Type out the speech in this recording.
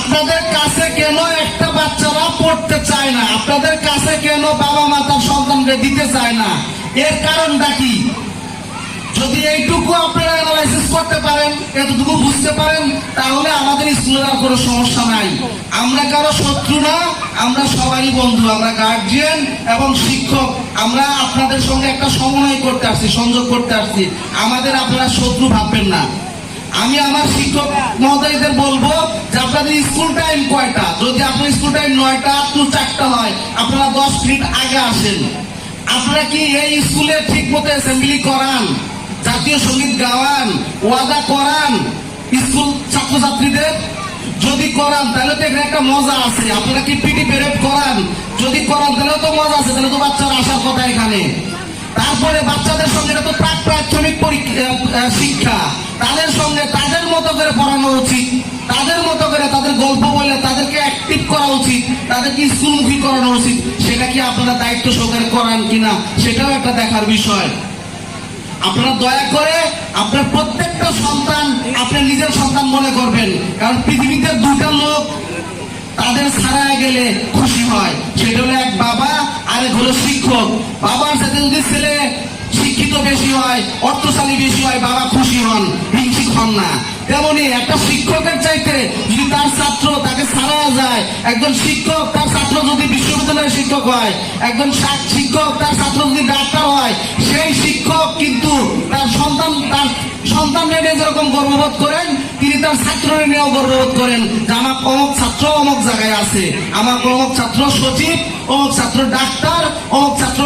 আপনাদের কাছে কেন একটা বাচ্চারা পড়তে চায় না? আপনাদের কাছে কেন বাবা মা তার সন্তানকে দিতে চায় না? এর কারণটা কি? যদি এইটুকু আপনারা অ্যানালাইসিস করতে পারেন, এতটুকু বুঝতে পারেন, তাহলে আমাদের স্কুলের আর কোনো সমস্যা নাই। আমরা কারও শত্রু না, আমরা সবারই বন্ধু, আমরা গার্জিয়ান এবং শিক্ষক। আমরা আপনাদের সঙ্গে একটা সমন্বয় করতে আসছি, সংযোগ করতে আসছি। আমাদের আপনারা শত্রু ভাববেন না। আমি আমার শিক্ষক মহোদয়দের বলব যে আপনাদের স্কুল টাইম কয়টা? যদি আপনার স্কুল টাইম নয়টা টু চারটা হয়। আপনারা দশ মিনিট আগে আসেন। আপনারা কি এই স্কুলে ঠিক মতো অ্যাসেম্বলি করান? জাতীয় সংগীত গাওয়ান? ওয়াদা করান? স্কুল ছাত্রছাত্রীদের? যদি করান, তাহলে তো এখানে একটা মজা আছে। আপনারা কি পিটি প্যারেড করান? যদি করান, তাহলে তো মজা আছে। তাহলে তো বাচ্চারা আসার কথা এখানে। তারপরে বাচ্চাদের সঙ্গে এটা তো প্রাক প্রাথমিক পরীক্ষা শিক্ষা। তাদের সঙ্গে তাদের মতো করে পড়ানো উচিত। তাদের মতো করে তাদের গল্প বলে তাদেরকে অ্যাক্টিভ করা উচিত। তাদেরকে স্কুলমুখী করানো উচিত। সেটা কি আপনারা দায়িত্ব সহকারে করান কিনা, সেটাও একটা দেখার বিষয়। আপনারা দয়া করে আপনার প্রত্যেকটা সন্তান আপনার নিজের সন্তান মনে করবেন। কারণ পৃথিবীতে দুটা লোক তাদের ছাড়ায় গেলে খুশি হয়। সেটা হলো এক বাবা আর এক হলো শিক্ষক। বাবার সাথে যদি ছেলে শিক্ষিত বেশি হয়, অর্থশালী বেশি হয়, বাবা খুশি হন হিংসিক হন না। তেমনি একটা শিক্ষকের চাইতে যদি তার ছাত্র তাকে ছাড়া যায়, একজন শিক্ষক তার ছাত্র যদি বিশ্ববিদ্যালয়ের শিক্ষক হয়, একজন শিক্ষক তার ছাত্র যদি ডাক্তার হয়, সেই শিক্ষক কিন্তু তার সন্তান তার সন্তানকে নিয়ে যেরকম গর্ববোধ করেন, তিনি তার ছাত্রকে নিয়েও গর্ববোধ করেন যে আমার অমুক ছাত্র অমুক জায়গায় আছে। আমার অমুক ছাত্র সচিব, অমুক ছাত্র ডাক্তার, অমুক ছাত্র